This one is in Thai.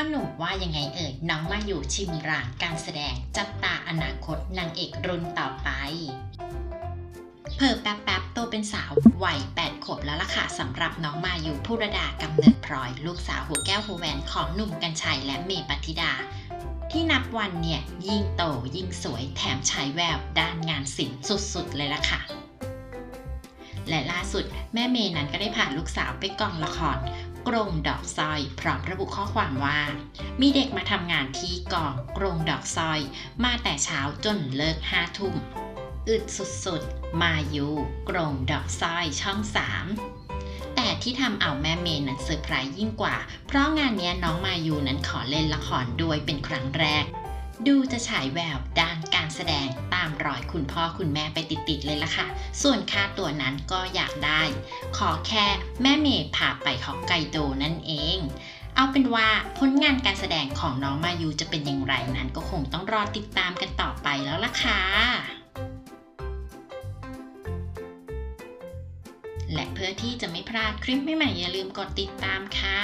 อหนุ่มว่ายังไงเอ่ยน้องมาอยู่ชิมรางการแสดงจับตาอนาคตนางเอกรุ่นต่อไปเพิ่แป๊บๆโตเป็นสาววัย8ขวบแล้วล่ะค่ะสำหรับน้องมาอยู่ผู้ระดากำเนิดพลอย ลูกสาวหัวแก้วหัวแหวนของหนุ่มกัญชัยและเมย์ปฏิดา ที่นับวันเนี่ยยิ่งโตยิ่งสวยแถมฉายแววด้านงานศิลป์สุดๆ เลยล่ะค่ะและล่าสุดแม่เมย์นั้นก็ได้พาลูกสาวไปกองละคร กรงดอกซอยพร้อมระบุข้อความว่า มีเด็กมาทำงานที่กองกรงดอกซอย มาแต่เช้าจนเลิกห้าทุ่มอึดสุดๆ มาอยู่กรงดอกซอยช่องสามแต่ที่ทำเอาแม่เมย์นั้นเซอร์ไพรส์ยิ่งกว่า เพราะงานนี้น้องมายูนั้นขอเล่นละครด้วยเป็นครั้งแรก ดูจะฉายแววด้านการแสดงตามรอยคุณพ่อคุณแม่ไปติดๆเลยล่ะค่ะ ส่วนค่าตัวนั้นก็อยากได้ ขอแค่แม่เมย์พาไปฮอกไกโดนั่นเองเอาเป็นว่าผลงานการแสดงของน้องมายูจะเป็นอย่างไรนั้นก็คงต้องรอติดตามกันต่อไปแล้วล่ะค่ะ และเพื่อที่จะไม่พลาดคลิปใหม่ๆอย่าลืมกดติดตามค่ะ